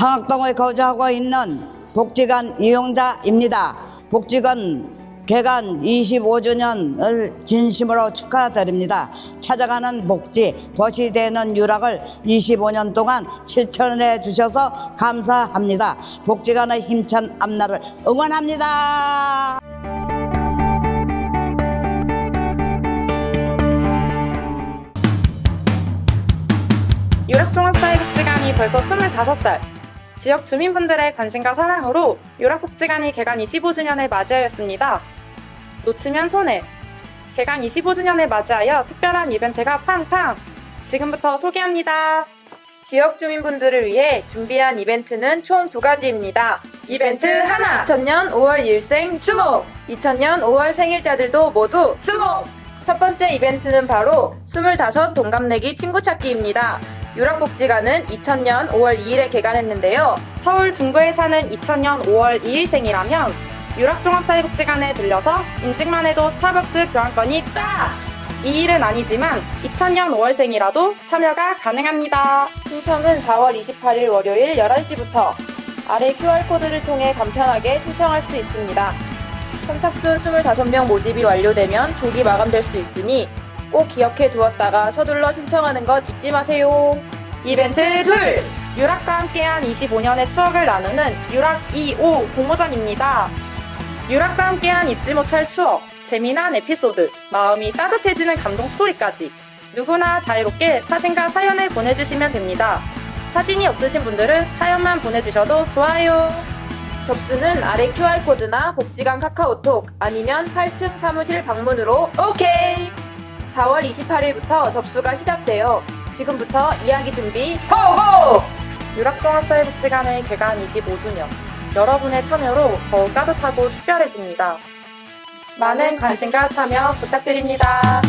중학동에 거주하고 있는 복지관 이용자입니다. 복지관 개관 25주년을 진심으로 축하드립니다. 찾아가는 복지, 벗이 되는 유락을 25년 동안 실천해 주셔서 감사합니다. 복지관의 힘찬 앞날을 응원합니다. 유락종합사회복지관이 벌써 25살. 지역 주민분들의 관심과 사랑으로 유락복지관이 개관 25주년을 맞이하였습니다. 놓치면 손해. 개관 25주년을 맞이하여 특별한 이벤트가 팡팡! 지금부터 소개합니다. 지역 주민분들을 위해 준비한 이벤트는 총 두 가지입니다. 이벤트 하나! 2000년 5월 일생 추모! 2000년 5월 생일자들도 모두 추모! 첫 번째 이벤트는 바로 25 동갑내기 친구 찾기입니다. 유락복지관은 2000년 5월 2일에 개관했는데요. 서울 중구에 사는 2000년 5월 2일생이라면 유락종합사회복지관에 들려서 인증만 해도 스타벅스 교환권이 딱! 이 일은 아니지만 2000년 5월생이라도 참여가 가능합니다. 신청은 4월 28일 월요일 11시부터 아래 QR코드를 통해 간편하게 신청할 수 있습니다. 선착순 25명 모집이 완료되면 조기 마감될 수 있으니 꼭 기억해 두었다가 서둘러 신청하는 것 잊지 마세요. 이벤트 둘! 유락과 함께한 25년의 추억을 나누는 유락 2호 공모전입니다. 유락과 함께한 잊지 못할 추억, 재미난 에피소드, 마음이 따뜻해지는 감동 스토리까지 누구나 자유롭게 사진과 사연을 보내주시면 됩니다. 사진이 없으신 분들은 사연만 보내주셔도 좋아요. 접수는 아래 QR코드나 복지관 카카오톡 아니면 8층 사무실 방문으로 오케이! 4월 28일부터 접수가 시작돼요. 지금부터 이야기 준비 고고! 유락종합사회복지관의 개관 25주년. 여러분의 참여로 더욱 따뜻하고 특별해집니다. 많은 관심과 참여 부탁드립니다.